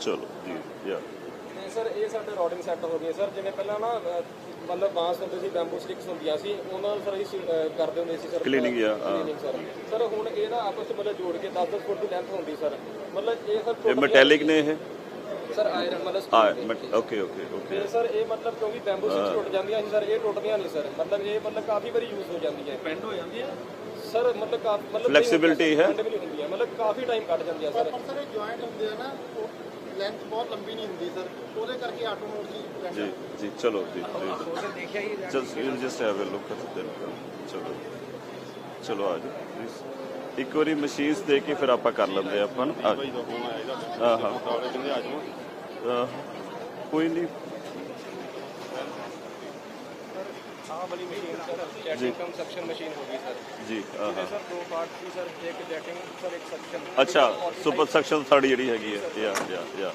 ਚਲੋ ਜੀ ਯਾ ਤੇ ਸਰ ਇਹ ਸਾਡੇ ਰੋਡਿੰਗ ਸੈੱਟ ਹੋ ਗਏ। ਸਰ ਜਿਵੇਂ ਪਹਿਲਾਂ ਨਾ ਅਹ, ਮਤਲਬ ਬਾਂਸ ਹੁੰਦੇ ਸੀ ਬੈਂਬੂ ਸਟਿਕਸ ਹੁੰਦੀਆਂ ਸੀ ਉਹਨਾਂ ਨੂੰ ਸਰ ਅਸੀਂ ਅਹ, ਕਰਦੇ ਹੁੰਦੇ ਸੀ ਸਰ। Cleaning, yeah, ਹਾਂ। Cleaning sir. ਸਰ ਹੁਣ ਇਹ ਨਾ ਆਪਸ ਵਿੱਚ ਮਤਲਬ ਜੋੜ ਕੇ 10-10 ਫੁੱਟ ਦੀ ਲੈਂਥ ਹੁੰਦੀ ਸਰ। ਮਤਲਬ ਇਹ ਸਰ ਇਹ ਮੈਟੈਲਿਕ ਨੇ ਇਹ? ਸਰ ਆਇਰਨ ਮਤਲਬ ਆ steel ਦੇ। ਓਕੇ ਓਕੇ ਓਕੇ ਤੇ ਸਰ ਇਹ ਮਤਲਬ ਕਿਉਂਕਿ ਬੈਂਬੂ ਸਟਿਕਸ ਟੁੱਟ ਜਾਂਦੀਆਂ ਸੀ ਸਰ ਇਹ ਟੁੱਟਦੀਆਂ ਨਹੀਂ ਸਰ। ਮਤਲਬ ਇਹ ਮਤਲਬ ਕਾਫੀ ਵਾਰੀ ਯੂਜ਼ ਹੋ ਜਾਂਦੀਆਂ। ਪੈਂਡ ਹੋ ਜਾਂਦੀ ਹੈ? ਸਰ ਮਤਲਬ ਕਾਫੀ ਮਤਲਬ Flexibility ਹੈ? bend ਵੀ ਨਹੀਂ ਹੁੰਦੀ ਹੈ। ਮਤਲਬ ਕਾਫੀ ਟਾਈਮ ਕੱਢ ਜਾਂਦੀਆਂ ਸਰ। ਪਰ ਸਰ ਇਹ ਜੁਆਇੰਟ ਹੁੰਦੇ ਆ ਨਾ ਉਹ ਲੈਂਥ ਬਹੁਤ ਲੰਬੀ ਨਹੀਂ ਹੁੰਦੀ ਸਰ ਉਹਦੇ ਕਰਕੇ ਆਟੋ ਮੋਡ ਦੀ ਜੀ ਜੀ ਚਲੋ ਜੀ ਜੀ। Just you just have a look at them ਚਲੋ। ਚਲੋ ਆ ਜਾਓ ਪਲੀਜ਼ ਇੱਕ ਵਾਰੀ ਮਸ਼ੀਨਸ ਦੇ ਕੇ ਫਿਰ ਆਪਾਂ ਕਰ ਲੈਂਦੇ ਆਪਾਂ ਨਾ। ਆ ਜਾਓ। ਹਾਂ ਹਾਂ ਅਹ, ਕੋਈ ਨਹੀਂ। ਆਹ ਵਾਲੀ machine sir jetting cum suction machine ਹੋ ਗਈ ਸਰ ਜੀ ਹਾਂ ਹਾਂ ਸਰ ਦੋ ਪਾਰਟ ਸੀ ਸਰ ਇੱਕ ਜੈਟਿੰਗ ਸਰ ਇੱਕ ਸਕਸ਼ਨ ਅੱਛਾ ਸੁਪਰ ਸੈਕਸ਼ਨ ਥਰਡ ਜਿਹੜੀ ਹੈਗੀ ਹੈ। Ya ya ya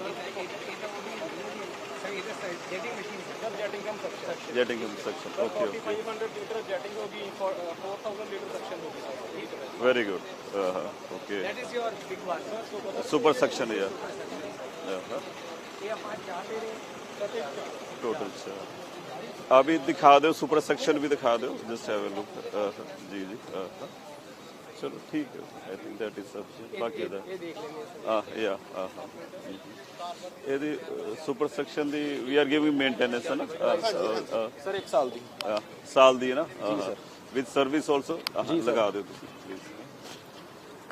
sir jetting cum suction jetting section okay okay 500 litre jetting ਹੋ ਗਈ 4000 ਲੀਟਰ ਸਕਸ਼ਨ ਹੋ ਗਈ ਸਰ ਠੀਕ ਹੈ ਵੈਰੀ ਗੁੱਡ ਹਾਂ okay that is your big one sir super section ya ਇਹ ਆਪਾਂ ਚਾਹ ਦਿਓ ਸੁਪਰ ਸੈਕਸ਼ਨ ਵੀ ਦਿਖਾ ਦਿਓ ਜਸਟ ਹੈਵ ਅ ਲੁੱਕ ਜੀ ਜੀ ਹਾਂ, ਹਾਂ। ਚਲੋ ਠੀਕ ਹੈ। I think that is sufficient ਬਾਕੀ ਦਾ ਆ ਯਾ ਆ ਇਹਦੀ ਸੁਪਰ ਸੈਕਸ਼ਨ ਦੀ ਵੀ ਆਰ ਗਿਵਿੰਗ ਮੇਨਟੇਨੈਂਸ ਹੈ ਨਾ? ਸਰ 1 ਸਾਲ ਦੀ। ਸਾਲ ਦੀ ਹੈ ਨਾ? ਵਿਦ ਸਰਵਿਸ ਆਲਸੋ ਲਗਾ ਦਿਓ ਤੁਸੀਂ ਪਲੀਜ਼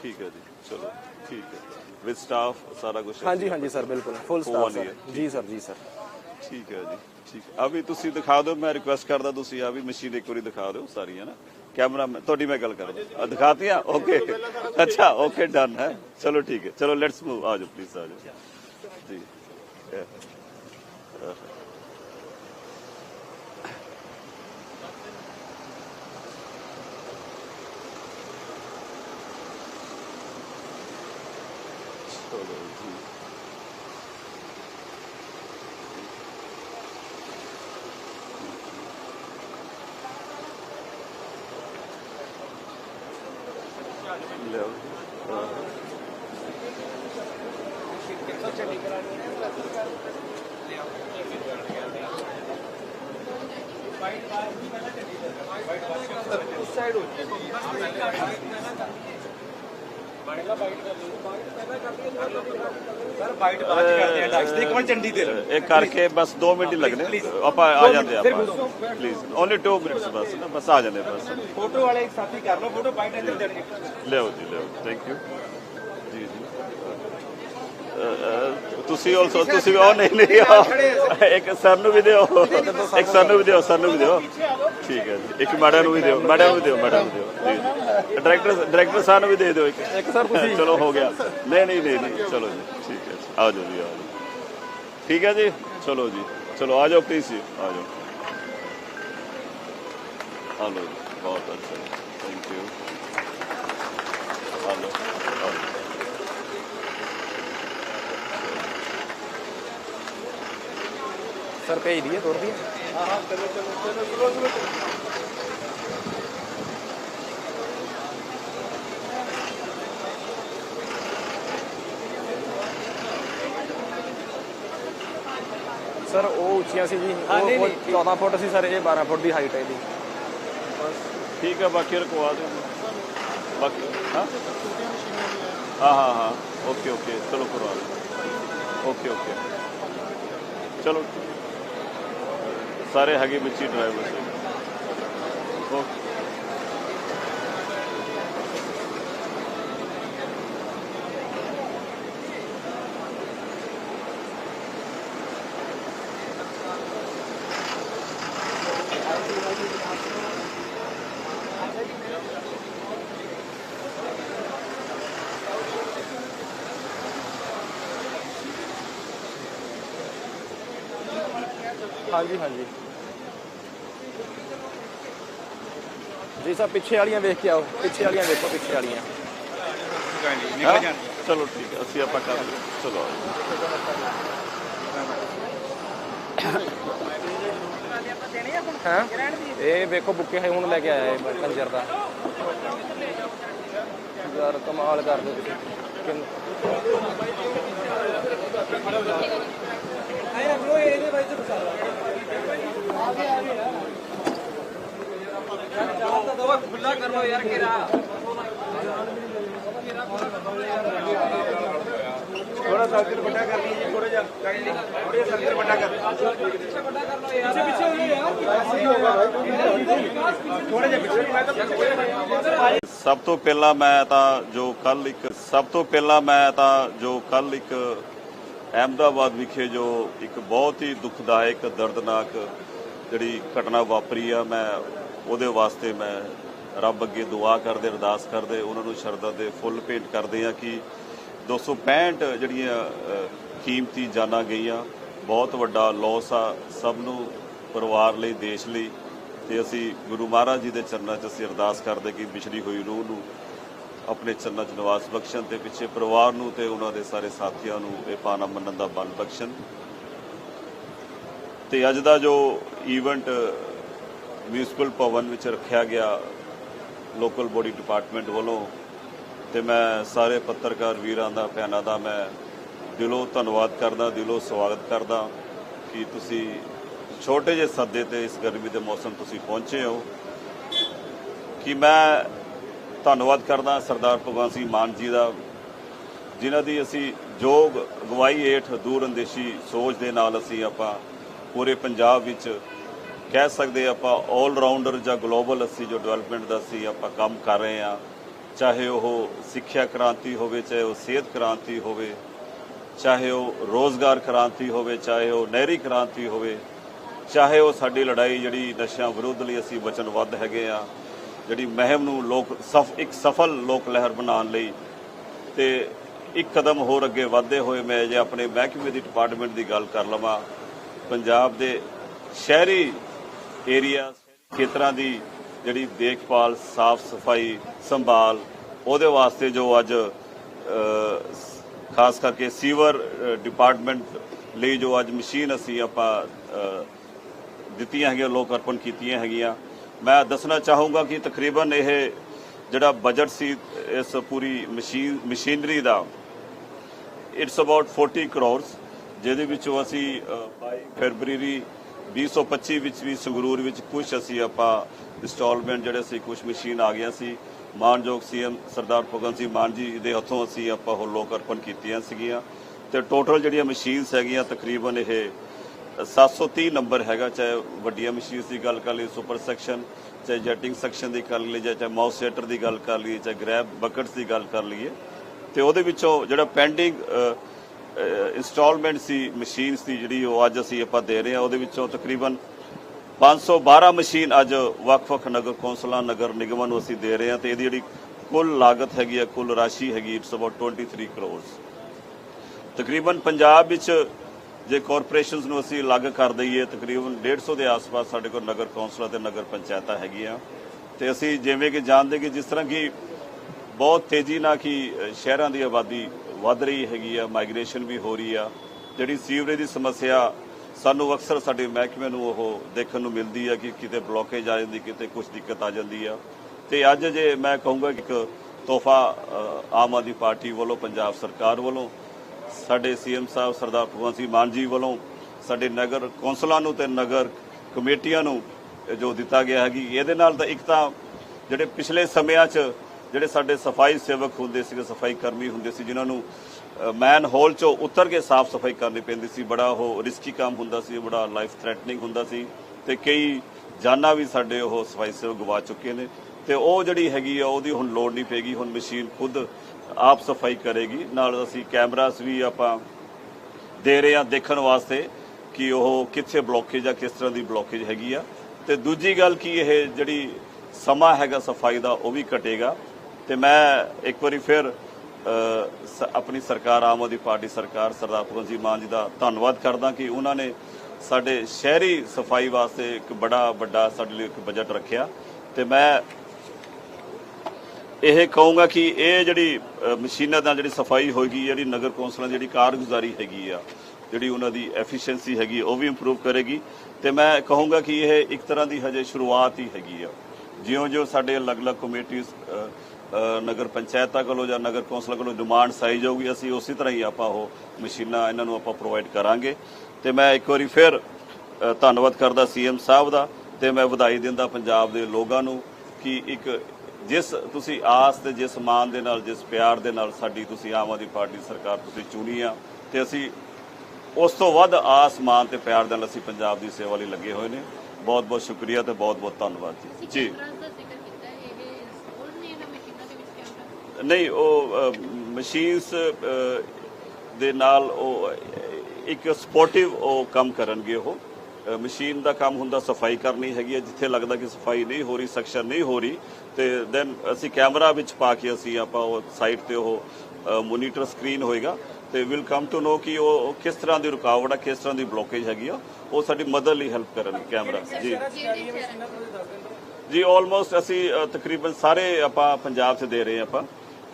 ਠੀਕ ਹੈ ਜੀ ਚਲੋ ਠੀਕ ਹੈ। ਵਿਦ ਸਟਾਫ ਸਾਰਾ ਕੁਝ ਹਾਂਜੀ ਹਾਂਜੀ ਸਰ ਬਿਲਕੁਲ। Full staff. ਜੀ ਸਰ ਜੀ ਸਰ। ਠੀਕ ਹੈ ਜੀ, ਠੀਕ। ਆ ਵੀ ਤੁਸੀਂ ਦਿਖਾ ਦਿਓ, ਮੈਂ ਰਿਕੁਐਸਟ ਕਰਦਾ ਤੁਸੀਂ ਆ ਵੀ ਮਸ਼ੀਨ ਇੱਕ ਵਾਰੀ ਦਿਖਾ ਦਿਓ ਸਾਰੀਆਂ ਨਾ। ਕੈਮਰਾ ਤੁਹਾਡੀ ਮੈਂ ਗੱਲ ਕਰਦਾ ਦਿਖਾਤੀਆਂ? ਓਕੇ ਅੱਛਾ ਓਕੇ ਡਨ ਹੈ। ਚਲੋ ਠੀਕ ਹੈ। ਚਲੋ ਲੈਟਸ ਮੂਵ ਆ ਜਾਓ ਪਲੀਜ਼ ਆ ਜਾਓ। ਜੀ। live. Uh, White side only. Sir bite ਬਾਅਦ ਕਰਦੇ ਆ ਡਾਕਸ ਦੇ ਇੱਕ ਵਾਰ ਚੰਡੀ ਦੇ ਲਓ ਇਹ ਕਰਕੇ ਬਸ 2 ਮਿੰਟ ਹੀ ਲੱਗਣੇ। ਆਪਾਂ ਆ ਜਾਂਦੇ ਆਪਾਂ ਪਲੀਜ਼ ਓਨਲੀ 2 ਮਿੰਟਸ ਬਸ ਨਾ ਬਸ ਆ ਜਾਂਦੇ ਬਸ। ਫੋਟੋ ਵਾਲੇ ਇੱਕ ਸਾਥੀ ਕਰ ਲਓ ਫੋਟੋ ਬਾਈਟ ਇੱਧਰ ਦੇਣਗੇ ਲਿਆਓ ਜੀ ਲਿਆਓ। ਥੈਂਕ ਯੂ ਜੀ ਜੀ। ਤੁਸੀਂ ਆਲਸੋ ਤੁਸੀਂ ਉਹ ਨਹੀਂ ਨਹੀਂ ਇੱਕ ਸਰ ਨੂੰ ਵੀ ਦਿਓ ਇੱਕ ਸਰ ਨੂੰ ਵੀ ਦਿਓ ਸਰ ਨੂੰ ਵੀ ਦਿਓ। ਠੀਕ ਹੈ ਜੀ। ਇੱਕ ਮੈਡਮ ਨੂੰ ਵੀ ਦਿਓ ਮੈਡਮ ਨੂੰ ਵੀ ਦਿਓ ਮੈਡਮ ਨੂੰ ਦਿਓ। ਜੀ ਡਾਇਰੈਕਟਰ ਡਾਇਰੈਕਟਰ ਸਾਹਿਬ ਨੂੰ ਵੀ ਦੇ ਦਿਓ ਇੱਕ। ਇੱਕ ਸਰ ਤੁਸੀਂ। ਚਲੋ ਹੋ ਗਿਆ। ਨਹੀਂ ਨਹੀਂ ਨਹੀਂ ਚਲੋ ਜੀ ਠੀਕ ਹੈ। ਜੀ, ਆ ਜਾਓ ਜੀ ਆ ਜਾਓ। ਠੀਕ ਹੈ ਜੀ? ਚਲੋ ਜੀ ਚਲੋ ਆ ਜਾਓ ਪਲੀਜ਼ ਜੀ ਆ ਜਾਓ। ਹਲੋ ਬਹੁਤ ਅੱਛਾ ਥੈਂਕ ਯੂ ਹਲੋ ਸਰ ਭੇਜ ਦਈਏ ਤੋੜ ਦਈਏ ਹਾਂ ਹਾਂ ਚਲੋ ਚਲੋ ਚਲੋ ਚਲੋ ਸਰ ਉਹ ਉੱਚੀਆਂ ਸੀ ਜੀ। ਉਹ 14 ਫੁੱਟ ਸੀ ਸਰ ਇਹ 12 ਫੁੱਟ ਦੀ ਹਾਈਟ ਹੈ ਇਹਦੀ ਠੀਕ ਹੈ ਬਾਕੀ ਰਕਵਾ ਦਿਓ। ਬਾਕੀ ਹਾਂ? ਹਾਂ ਹਾਂ ਹਾਂ। Okay okay. ਚਲੋ ਕਰਵਾ ਦਿਓ। Okay okay. ਚਲੋ। ਸਾਰੇ ਹੈਗੇ ਬੱਚੀ ਡਰਾਈਵਰ। ਓਕੇ ਹਾਂਜੀ ਹਾਂਜੀ। ਜੀ ਸਰ ਪਿੱਛੇ ਵਾਲੀਆਂ ਵੇਖ ਕੇ ਆਓ ਪਿੱਛੇ ਵਾਲੀਆਂ ਵੇਖੋ ਪਿੱਛੇ ਵਾਲੀਆਂ? ਚਲੋ ਠੀਕ ਹੈ ਅਸੀਂ ਆਪਾਂ ਕਰ ਲਈਏ। ਚਲੋ। ਹਾਂ? ਇਹ ਵੇਖੋ ਬੁੱਕੇ ਹੈ ਹੁਣ ਲੈ ਕੇ ਆਇਆ ਇਹ ਕੰਜਰ ਦਾ। ਯਾਰ ਕਮਾਲ ਕਰ ਦਿਓ ਤੁਸੀਂ ਕਿੰਨ- ਥੋੜਾ ਸਰਕਲ ਵੱਡਾ ਕਰ ਲਈ ਜੀ ਥੋੜਾ ਜਿਹਾ ਥੋੜਾ ਜਿਹਾ ਸਰਕਲ ਵੱਡਾ ਕਰ ਥੋੜਾ ਜਿਹਾ ਪਿੱਛੇ ਨੂੰ ਮੈਂ ਤਾਂ ਪਿੱਛੇ ਸਭ ਤੋਂ ਪਹਿਲਾਂ ਮੈਂ ਤਾਂ ਜੋ ਕੱਲ ਇੱਕ ਸਭ ਤੋਂ ਪਹਿਲਾਂ ਮੈਂ ਤਾਂ ਜੋ ਕੱਲ ਇੱਕ ਅਹਿਮਦਾਬਾਦ ਵਿਖੇ ਜੋ ਇੱਕ ਬਹੁਤ ਹੀ ਦੁਖਦਾਇਕ ਦਰਦਨਾਕ ਜਿਹੜੀ ਘਟਨਾ ਵਾਪਰੀ ਆ ਮੈਂ ਉਹਦੇ ਵਾਸਤੇ ਮੈਂ ਰੱਬ ਅੱਗੇ ਦੁਆ ਕਰਦੇ, ਅਰਦਾਸ ਕਰਦੇ, ਉਹਨਾਂ ਨੂੰ ਸ਼ਰਧਾ ਦੇ ਫੁੱਲ ਭੇਟ ਕਰਦੇ ਆ ਕਿ 265 ਜਿਹੜੀਆਂ ਕੀਮਤੀ ਜਾਨਾਂ ਗਈਆਂ, ਬਹੁਤ ਵੱਡਾ ਲੋਸ ਆ ਸਭ ਨੂੰ ਪਰਿਵਾਰ ਲਈ, ਦੇਸ਼ ਲਈ। ਤੇ ਅਸੀਂ ਗੁਰੂ ਮਹਾਰਾਜ ਜੀ ਦੇ ਚਰਨਾਂ 'ਚ ਅਸੀਂ ਅਰਦਾਸ ਕਰਦੇ ਕਿ ਵਿਛੜੀ ਹੋਈ ਰੂਹ ਨੂੰ ਆਪਣੇ ਚਰਨਾਂ 'ਚ ਨਿਵਾਸ ਬਖਸ਼ਣ ਤੇ ਪਿੱਛੇ ਪਰਿਵਾਰ ਨੂੰ ਤੇ ਉਹਨਾਂ ਦੇ ਸਾਰੇ ਸਾਥੀਆਂ ਨੂੰ ਇਹ ਪਾਣਾ ਮੰਨਣ ਦਾ ਬਲ ਬਖਸ਼ਣ। ਤੇ ਅੱਜ ਦਾ ਜੋ ਈਵੈਂਟ ਮਿਊਨਿਸਪਲ ਭਵਨ ਵਿੱਚ ਰੱਖਿਆ ਗਿਆ ਲੋਕਲ ਬੋਡੀ ਡਿਪਾਰਟਮੈਂਟ ਵੱਲੋਂ ਤੇ ਮੈਂ ਸਾਰੇ ਪੱਤਰਕਾਰ ਵੀਰਾਂ ਦਾ, ਭੈਣਾਂ ਦਾ ਮੈਂ ਦਿਲੋਂ ਧੰਨਵਾਦ ਕਰਦਾ, ਦਿਲੋਂ ਸਵਾਗਤ ਕਰਦਾ ਕਿ ਤੁਸੀਂ ਛੋਟੇ ਜਿਹੇ ਸੱਦੇ ਤੇ ਇਸ ਗਰਮੀ ਦੇ ਮੌਸਮ ਤੁਸੀਂ ਪਹੁੰਚੇ ਹੋ। ਕਿ ਮੈਂ ਧੰਨਵਾਦ ਕਰਦਾ ਸਰਦਾਰ ਭਗਵੰਤ ਸਿੰਘ ਮਾਨ ਜੀ ਦਾ, ਜਿਨ੍ਹਾਂ ਦੀ ਅਸੀਂ ਯੋਗ ਅਗਵਾਈ ਹੇਠ ਦੂਰ ਅੰਦੇਸ਼ੀ ਸੋਚ ਦੇ ਨਾਲ ਅਸੀਂ ਆਪਾਂ ਪੂਰੇ ਪੰਜਾਬ ਵਿੱਚ ਕਹਿ ਸਕਦੇ ਆਪਾਂ 올 ਰਾਊਂਡਰ ਜਾਂ ਗਲੋਬਲ ਅਸੀਂ ਜੋ ਡਿਵੈਲਪਮੈਂਟ ਦਾ ਅਸੀਂ ਆਪਾਂ ਕੰਮ ਕਰ ਰਹੇ ਹਾਂ, ਚਾਹੇ ਉਹ ਸਿੱਖਿਆ ਕ੍ਰਾਂਤੀ ਹੋਵੇ, ਚਾਹੇ ਉਹ ਸਿਹਤ ਕ੍ਰਾਂਤੀ ਹੋਵੇ, ਚਾਹੇ ਉਹ ਰੋਜ਼ਗਾਰ ਕ੍ਰਾਂਤੀ ਹੋਵੇ, ਚਾਹੇ ਉਹ ਨਹਿਰੀ ਕ੍ਰਾਂਤੀ ਹੋਵੇ, ਚਾਹੇ ਉਹ ਸਾਡੀ ਲੜਾਈ ਜਿਹੜੀ ਨਸ਼ਿਆਂ ਵਿਰੁੱਧ ਲਈ ਅਸੀਂ ਵਚਨਬੱਧ ਹੈਗੇ ਆ ਜਿਹੜੀ ਮਹਿਮ ਨੂੰ ਲੋਕ ਸਫ, ਇੱਕ ਸਫਲ ਲੋਕ ਲਹਿਰ ਬਣਾਉਣ ਲਈ ਤੇ ਇੱਕ ਕਦਮ ਹੋਰ ਅੱਗੇ ਵਧਦੇ ਹੋਏ ਮੈਂ ਜੇ ਆਪਣੇ ਮਹਿਕਮੇ ਦੀ ਡਿਪਾਰਟਮੈਂਟ ਦੀ ਗੱਲ ਕਰ ਲਵਾਂ। ਪੰਜਾਬ ਦੇ ਸ਼ਹਿਰੀ ਏਰੀਆ ਖੇਤਰਾਂ ਦੀ ਜਿਹੜੀ ਦੇਖਭਾਲ ਸਾਫ਼ ਸਫ਼ਾਈ ਸੰਭਾਲ ਉਹਦੇ ਵਾਸਤੇ ਜੋ ਅੱਜ ਖਾਸ ਕਰਕੇ ਸੀਵਰ ਡਿਪਾਰਟਮੈਂਟ ਲਈ ਜੋ ਅੱਜ ਮਸ਼ੀਨ ਅਸੀਂ ਆਪਾਂ ਦਿੱਤੀਆਂ ਹੈਗੀਆਂ ਲੋਕ ਅਰਪਣ ਕੀਤੀਆਂ ਹੈਗੀਆਂ। ਮੈਂ ਦੱਸਣਾ ਚਾਹੂੰਗਾ ਕਿ ਤਕਰੀਬਨ ਇਹ ਜਿਹੜਾ ਬਜਟ ਸੀ ਇਸ ਪੂਰੀ ਮਸ਼ੀਨ ਮਸ਼ੀਨਰੀ ਦਾ ਇਟਸ ਅਬਾਊਟ 40 ਕਰੋਰਸ ਜਿਹਦੇ ਵਿੱਚੋਂ ਅਸੀਂ ਅ, 22 ਫਰਵਰੀ 2025 ਵਿੱਚ ਵੀ ਸੰਗਰੂਰ ਵਿੱਚ ਕੁਝ ਅਸੀਂ ਆਪਾਂ ਇੰਸਟਾਲਮੈਂਟ ਜਿਹੜੇ ਸੀ ਕੁਝ ਮਸ਼ੀਨ ਆ ਗਿਆ ਸੀ। ਮਾਨਯੋਗ ਸੀਐਮ ਸਰਦਾਰ ਭਗਵੰਤ ਸਿੰਘ ਮਾਨ ਜੀ ਦੇ ਹੱਥੋਂ ਅਸੀਂ ਆਪਾਂ ਉਹ ਲੋਕ ਅਰਪਣ ਕੀਤੀਆਂ ਸੀਗੀਆਂ। ਤੇ ਟੋਟਲ ਜਿਹੜੀਆਂ ਮਸ਼ੀਨਸ ਹੈਗੀਆਂ, ਤਕਰੀਬਨ ਇਹ 730 ਨੰਬਰ ਹੈਗਾ, ਚਾਹੇ ਵੱਡੀਆਂ ਮਸ਼ੀਨਸ ਦੀ ਗੱਲ ਕਰ ਲਈ ਸੁਪਰ ਸੈਕਸ਼ਨ ਚਾਹੇ ਜੈਟਿੰਗ ਸੈਕਸ਼ਨ ਦੀ ਕਰ ਲਈ ਜਾਂ ਚਾਹੇ ਮਾਊਸ ਸੈਟਰ ਦੀ ਗੱਲ ਕਰ ਲਈਏ, ਚਾਹੇ ਗ੍ਰੈਬ ਬਕਟਸ ਦੀ ਗੱਲ ਕਰ ਲਈਏ। ਤੇ ਉਹਦੇ ਵਿੱਚੋਂ ਜਿਹੜਾ ਪੈਂਡਿੰਗ ਇੰਸਟਾਲਮੈਂਟ ਸੀ ਮਸ਼ੀਨਸ ਦੀ ਜਿਹੜੀ ਉਹ ਅੱਜ ਅਸੀਂ ਆਪਾਂ ਦੇ ਰਹੇ ਹਾਂ, ਉਹਦੇ ਵਿੱਚੋਂ ਤਕਰੀਬਨ 512 ਮਸ਼ੀਨ ਅੱਜ ਵੱਖ-ਵੱਖ ਨਗਰ ਕੌਂਸਲਾਂ, ਨਗਰ ਨਿਗਮਾਂ ਨੂੰ ਅਸੀਂ ਦੇ ਰਹੇ ਹਾਂ ਤੇ ਇਹਦੀ ਜਿਹੜੀ ਕੁੱਲ ਲਾਗਤ ਹੈਗੀ ਹੈ ਕੁੱਲ ਰਾਸ਼ੀ ਹੈਗੀ ਇਟਸ ਅਬਾਊਟ 23 ਕਰੋੜਸ ਤਕਰੀਬਨ ਪੰਜਾਬ ਵਿੱਚ ਜੇ ਕਾਰਪੋਰੇਸ਼ਨਸ ਨੂੰ ਅਸੀਂ ਅਲੱਗ ਕਰ ਦਈਏ, ਤਕਰੀਬਨ 150 ਦੇ ਆਸ-ਪਾਸ ਸਾਡੇ ਕੋਲ ਨਗਰ ਕੌਂਸਲਾਂ ਤੇ ਨਗਰ ਪੰਚਾਇਤਾਂ ਹੈਗੀਆਂ। ਤੇ ਅਸੀਂ ਜਿਵੇਂ ਕਿ ਜਾਣਦੇ ਕਿ ਜਿਸ ਤਰ੍ਹਾਂ ਕਿ ਬਹੁਤ ਤੇਜ਼ੀ ਨਾਲ ਕਿ ਸ਼ਹਿਰਾਂ ਦੀ ਆਬਾਦੀ ਵੱਧ ਰਹੀ ਹੈਗੀ ਆ ਮਾਈਗ੍ਰੇਸ਼ਨ ਵੀ ਹੋ ਰਹੀ ਆ। ਜਿਹੜੀ ਸੀਵਰੇਜ ਦੀ ਸਮੱਸਿਆ, ਸਾਨੂੰ ਅਕਸਰ ਸਾਡੇ ਮਹਿਕਮੇ ਨੂੰ ਉਹ ਦੇਖਣ ਨੂੰ ਮਿਲਦੀ ਆ ਕਿ ਕਿਤੇ ਬਲੋਕੇਜ ਆ ਜਾਂਦੀ, ਕਿਤੇ ਕੁਝ ਦਿੱਕਤ ਆ ਜਾਂਦੀ ਆ। ਤੇ ਅੱਜ ਜੇ ਮੈਂ ਕਹੂੰਗਾ ਕਿ ਇੱਕ ਤੋਹਫਾ ਆਮ ਆਦਮੀ ਪਾਰਟੀ ਵੱਲੋਂ, ਪੰਜਾਬ ਸਰਕਾਰ ਵੱਲੋਂ, ਸਾਡੇ ਸੀਐਮ ਸਾਹਿਬ ਸਰਦਾਰ ਭਗਵੰਤ ਸਿੰਘ ਮਾਨ ਜੀ ਵੱਲੋਂ, ਸਾਡੇ ਨਗਰ ਕੌਂਸਲਾਂ ਨੂੰ ਤੇ ਨਗਰ ਕਮੇਟੀਆਂ ਨੂੰ ਜੋ ਦਿੱਤਾ ਗਿਆ ਹੈਗੀ, ਇਹਦੇ ਨਾਲ ਤਾਂ ਇੱਕ ਤਾਂ ਜਿਹੜੇ ਪਿਛਲੇ ਸਮਿਆਂ 'ਚ ਜਿਹੜੇ ਸਾਡੇ ਸਫ਼ਾਈ ਸੇਵਕ ਹੁੰਦੇ ਸੀਗੇ, ਸਫ਼ਾਈ ਕਰਮੀ ਹੁੰਦੇ ਸੀ, ਜਿਨ੍ਹਾਂ ਨੂੰ ਮੈਨ ਹੋਲ 'ਚੋਂ ਉਤਰ ਕੇ ਸਾਫ਼ ਸਫ਼ਾਈ ਕਰਨੀ ਪੈਂਦੀ ਸੀ, ਬੜਾ ਉਹ ਰਿਸਕੀ ਕੰਮ ਹੁੰਦਾ ਸੀ, ਬੜਾ ਲਾਈਫ ਥ੍ਰੈਟਨਿੰਗ ਹੁੰਦਾ ਸੀ ਤੇ ਕਈ ਜਾਨਾਂ ਵੀ ਸਾਡੇ ਉਹ ਸਫ਼ਾਈ ਸੇਵਕ ਗਵਾ ਚੁੱਕੇ ਨੇ ਤੇ ਉਹ ਜਿਹੜੀ ਹੈਗੀ ਆ, ਉਹਦੀ ਹੁਣ ਲੋੜ ਨਹੀਂ ਪੈਗੀ ਹੁਣ ਮਸ਼ੀਨ ਖੁਦ ਆਪ ਸਫ਼ਾਈ ਕਰੇਗੀ। ਨਾਲ ਅਸੀਂ ਕੈਮਰਾਸ ਵੀ ਆਪਾਂ ਦੇ ਰਹੇ ਆ ਦੇਖਣ ਵਾਸਤੇ ਕਿ ਉਹ ਕਿੱਥੇ ਬਲੋਕੇਜ ਆ, ਕਿਸ ਤਰ੍ਹਾਂ ਦੀ ਬਲੋਕੇਜ ਹੈਗੀ ਆ। ਤੇ ਦੂਜੀ ਗੱਲ ਕੀ ਇਹ ਜਿਹੜੀ ਸਮਾਂ ਹੈਗਾ ਸਫ਼ਾਈ ਦਾ, ਉਹ ਵੀ ਘਟੇਗਾ। ਤੇ ਮੈਂ ਇੱਕ ਵਾਰੀ ਫਿਰ ਆਪਣੀ ਸਰਕਾਰ, ਆਮ ਆਦਮੀ ਪਾਰਟੀ ਸਰਕਾਰ ਸਰਦਾਰ ਭਗਵੰਤ ਸਿੰਘ ਮਾਨ ਜੀ ਦਾ ਧੰਨਵਾਦ ਕਰਦਾ ਕਿ ਉਹਨਾਂ ਨੇ ਸਾਡੇ ਸ਼ਹਿਰੀ ਸਫ਼ਾਈ ਵਾਸਤੇ ਇੱਕ ਬੜਾ ਵੱਡਾ ਸਾਡੇ ਲਈ ਇੱਕ ਬਜਟ ਰੱਖਿਆ। ਤੇ ਮੈਂ ਇਹ ਕਹੂੰਗਾ ਕਿ ਇਹ ਜਿਹੜੀ ਮਸ਼ੀਨਾਂ ਨਾਲ ਜਿਹੜੀ ਸਫ਼ਾਈ ਹੋਏਗੀ, ਜਿਹੜੀ ਨਗਰ ਕੌਂਸਲਾਂ ਦੀ ਜਿਹੜੀ ਕਾਰਗੁਜ਼ਾਰੀ ਹੈਗੀ ਆ, ਜਿਹੜੀ ਉਹਨਾਂ ਦੀ ਐਫੀਸ਼ੀਐਂਸੀ ਹੈਗੀ ਉਹ ਵੀ ਇੰਪਰੂਵ ਕਰੇਗੀ। ਤੇ ਮੈਂ ਕਹੂੰਗਾ ਕਿ ਇਹ ਇੱਕ ਤਰ੍ਹਾਂ ਦੀ ਹਜੇ ਸ਼ੁਰੂਆਤ ਹੀ ਹੈਗੀ ਆ। ਜਿਉਂ-ਜਿਉਂ ਸਾਡੇ ਅਲੱਗ-ਅਲੱਗ ਕਮੇਟੀਆਂ ਨਗਰ ਪੰਚਾਇਤਾਂ ਕੋਲੋਂ ਜਾਂ ਨਗਰ ਕੌਂਸਲ ਕੋਲੋਂ ਡਿਮਾਂਡ ਸਾਈ ਜਾਊਗੀ ਅਸੀਂ ਉਸੇ ਤਰ੍ਹਾਂ ਹੀ ਆਪਾਂ ਉਹ ਮਸ਼ੀਨਾਂ ਇਹਨਾਂ ਨੂੰ ਆਪਾਂ ਪ੍ਰੋਵਾਈਡ ਕਰਾਂਗੇ। ਤੇ ਮੈਂ ਇੱਕ ਵਾਰੀ ਫਿਰ ਧੰਨਵਾਦ ਕਰਦਾ ਸੀਐਮ ਸਾਹਿਬ ਦਾ ਤੇ ਮੈਂ ਵਧਾਈ ਦਿੰਦਾ ਪੰਜਾਬ ਦੇ ਲੋਕਾਂ ਨੂੰ ਕਿ ਇੱਕ ਜਿਸ ਤੁਸੀਂ ਆਸ ਤੇ ਜਿਸ ਮਾਨ ਦੇ ਨਾਲ ਜਿਸ ਪਿਆਰ ਦੇ ਨਾਲ ਸਾਡੀ ਤੁਸੀਂ ਆਮ ਆਦਮੀ ਪਾਰਟੀ ਸਰਕਾਰ ਤੁਸੀਂ ਚੁਣੀ ਆ ਤੇ ਅਸੀਂ ਉਸ ਤੋਂ ਵੱਧ ਆਸ ਮਾਨ ਤੇ ਪਿਆਰ ਦੇ ਨਾਲ ਅਸੀਂ ਪੰਜਾਬ ਦੀ ਸੇਵਾ ਲਈ ਲੱਗੇ ਹੋਏ ਨੇ। ਬਹੁਤ ਬਹੁਤ ਸ਼ੁਕਰੀਆ ਤੇ ਬਹੁਤ ਬਹੁਤ ਧੰਨਵਾਦ ਜੀ। ਜੀ ਕੈਮਰਾਸ ਦਾ ਜ਼ਿਕਰ ਕੀਤਾ ਹੈ, ਇਹ ਹੋਰ ਨੇ ਇਹਨਾਂ ਮਸ਼ੀਨਾਂ ਦੇ ਵਿੱਚ ਕੈਮਰਾ ਨਹੀਂ ਉਹ ਮਸ਼ੀਨਸ ਦੇ ਨਾਲ ਉਹ ਇੱਕ ਸਪੋਰਟਿਵ ਉਹ ਕੰਮ ਕਰਨਗੇ ਉਹ। ਮਸ਼ੀਨ ਦਾ ਕੰਮ ਹੁੰਦਾ ਸਫ਼ਾਈ ਕਰਨੀ ਹੈਗੀ ਹੈ ਜਿੱਥੇ ਲੱਗਦਾ ਕਿ ਸਫ਼ਾਈ ਨਹੀਂ ਹੋ ਰਹੀ ਸਕਸ਼ਨ ਨਹੀਂ ਹੋ ਰਹੀ ਤੇ ਦੈਨ ਅਸੀਂ ਕੈਮਰਾ ਵਿੱਚ ਪਾ ਕੇ ਅਸੀਂ ਆਪਾਂ ਉਹ ਸਾਈਟ ਤੇ ਉਹ ਮੋਨੀਟਰ ਸਕਰੀਨ ਹੋਏਗਾ ਤੇ ਵਿਲ ਕਮ ਟੂ ਨੋ ਕਿ ਉਹ ਕਿਸ ਤਰ੍ਹਾਂ ਦੀ ਰੁਕਾਵਟ ਹੈ ਕਿਸ ਤਰ੍ਹਾਂ ਦੀ ਬਲੋਕੇਜ ਹੈਗੀ ਆ ਉਹ ਸਾਡੀ ਮਦਦ ਲਈ ਹੈਲਪ ਕਰਨਗੇ ਕੈਮਰਾ ਜੀ। ਜੀ ਆਲਮੋਸਟ ਅਸੀਂ ਤਕਰੀਬਨ ਸਾਰੇ ਆਪਾਂ ਪੰਜਾਬ 'ਚ ਦੇ ਰਹੇ ਆਪਾਂ।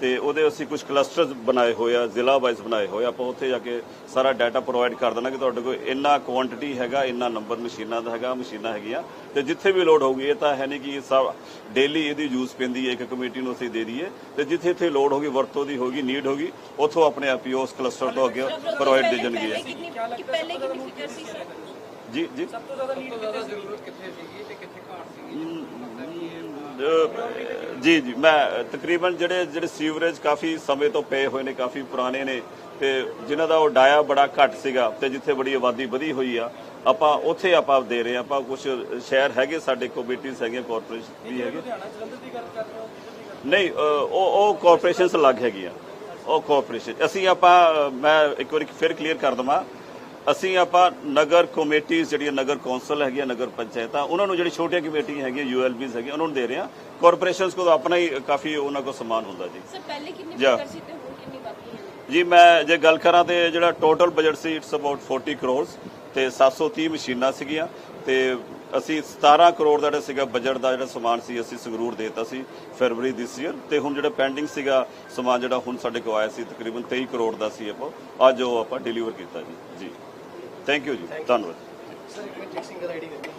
ਤੇ ਉਹਦੇ ਅਸੀਂ ਕੁਝ ਕਲਸਟਰਸ ਬਣਾਏ ਹੋਏ ਆ ਜ਼ਿਲ੍ਹਾ ਵਾਈਜ਼ ਬਣਾਏ ਹੋਏ ਆ। ਆਪਾਂ ਉੱਥੇ ਜਾ ਕੇ ਸਾਰਾ ਡਾਟਾ ਪ੍ਰੋਵਾਈਡ ਕਰ ਦੇਣਾ ਕਿ ਤੁਹਾਡੇ ਕੋਲ ਇੰਨਾ ਕੁਆਂਟੀਟੀ ਹੈਗਾ ਇੰਨਾ ਨੰਬਰ ਮਸ਼ੀਨਾਂ ਦਾ ਹੈਗਾ ਮਸ਼ੀਨਾਂ ਹੈਗੀਆਂ। ਤੇ ਜਿੱਥੇ ਵੀ ਲੋਡ ਹੋਊਗੀ ਇਹ ਤਾਂ ਹੈ ਨਹੀਂ ਕਿ ਇਹ ਸਭ ਡੇਲੀ ਇਹਦੀ ਯੂਜ਼ ਪੈਂਦੀ ਹੈ ਇੱਕ ਕਮੇਟੀ ਨੂੰ ਅਸੀਂ ਦੇ ਦਈਏ। ਤੇ ਜਿੱਥੇ ਇੱਥੇ ਲੋਡ ਹੋਗੀ ਵਰਤੋਂ ਦੀ ਹੋਗੀ ਨੀਡ ਹੋਗੀ ਉੱਥੋਂ ਆਪਣੇ ਆਪ ਹੀ ਉਸ ਕਲਸਟਰ ਤੋਂ ਅੱਗੇ ਪ੍ਰੋਵਾਈਡ ਦੇ ਜਾਣਗੇ। ਜੀ ਜੀ। ਸਭ ਤੋਂ ਜ਼ਿਆਦਾ ਨੀਡ ਕਿੱਥੇ ਸੀਗੀ ਤੇ ਕਿੱਥੇ ਘਾਟ ਸੀਗੀ? ਜੀ ਜੀ ਮੈਂ ਤਕਰੀਬਨ ਜਿਹੜੇ ਜਿਹੜੇ ਸੀਵਰੇਜ ਕਾਫੀ ਸਮੇਂ ਤੋਂ ਪਏ ਹੋਏ ਨੇ ਕਾਫੀ ਪੁਰਾਣੇ ਨੇ ਤੇ ਜਿਨ੍ਹਾਂ ਦਾ ਉਹ ਡਾਇਆ ਬੜਾ ਘੱਟ ਸੀਗਾ ਤੇ ਜਿੱਥੇ ਬੜੀ ਆਬਾਦੀ ਵਧੀ ਹੋਈ ਆ ਆਪਾਂ ਉੱਥੇ ਆਪਾਂ ਦੇ ਰਹੇ ਆਪਾਂ ਕੁਝ ਸ਼ਹਿਰ ਹੈਗੇ ਸਾਡੇ ਕਮੇਟੀਆਂ ਹੈਗੀਆਂ ਕਾਰਪੋਰੇਸ਼ਨ ਵੀ ਹੈਗੇ। ਨਹੀਂ ਉਹ ਉਹ ਕਾਰਪੋਰੇਸ਼ਨਸ ਅਲੱਗ ਹੈਗੀਆਂ। ਉਹ ਕਾਰਪੋਰੇਸ਼ਨ ਅਸੀਂ ਆਪਾਂ ਮੈਂ ਇੱਕ ਵਾਰੀ ਫਿਰ ਕਲੀਅਰ ਕਰ ਦਵਾਂ। ਅਸੀਂ ਆਪਾਂ ਨਗਰ ਕਮੇਟੀਆਂ ਜਿਹੜੀਆਂ ਨਗਰ ਕੌਂਸਲ ਹੈਗੀਆਂ ਨਗਰ ਪੰਚਾਇਤਾਂ ਉਹਨਾਂ ਨੂੰ ਜਿਹੜੀ ਛੋਟੀਆਂ ਕਮੇਟੀਆਂ ਹੈਗੀਆਂ ਯੂਐਲਬੀਜ਼ ਹੈਗੀਆਂ ਉਹਨਾਂ ਨੂੰ ਦੇ ਰਹੇ ਹਾਂ। ਕਾਰਪੋਰੇਸ਼ਨਸ ਕੋਲ ਆਪਣਾ ਹੀ ਕਾਫੀ ਉਹਨਾਂ ਕੋਲ ਸਮਾਨ ਹੁੰਦਾ ਜੀ। ਸਰ ਪਹਿਲੇ ਕਿੰਨੀ। ਫਿਕਰ ਸੀ ਤੇ ਹੁਣ ਕਿੰਨੀ ਬਾਕੀ ਹੈ? ਜੀ ਮੈਂ ਜੇ ਗੱਲ ਕਰਾਂ ਤੇ ਜਿਹੜਾ ਟੋਟਲ ਬਜਟ ਸੀ ਇਟਸ ਅਬਾਊਟ 40 ਕਰੋੜਸ ਤੇ 730 ਮਸ਼ੀਨਾਂ ਸੀਗੀਆਂ ਤੇ ਅਸੀਂ 17 ਕਰੋੜ ਦਾ ਜਿਹੜਾ ਸੀਗਾ ਬਜਟ ਦਾ ਜਿਹੜਾ ਸਮਾਨ ਸੀ ਅਸੀਂ ਸੰਗਰੂਰ ਦੇਤਾ ਸੀ ਫਰਵਰੀ ਦਿਸ ਈਅਰ ਤੇ ਹੁਣ ਜਿਹੜਾ ਪੈਂਡਿੰਗ ਸੀਗਾ ਸਮਾਨ ਜਿਹੜਾ ਹੁਣ ਸਾਡੇ ਕੋਲ ਆਇਆ ਸੀ ਤਕਰੀਬਨ 23 ਕਰੋੜ ਦਾ ਸੀ ਆਪਾਂ ਅੱਜ ਉਹ ਆਪਾਂ ਡਿਲੀਵਰ ਕੀਤਾ ਜੀ। ਜੀ। ਥੈਂਕ ਯੂ ਜੀ ਧੰਨਵਾਦ। ਸਰ ਇੱਕ ਮਿੰਟ ਆਈਡੀ ਕਰ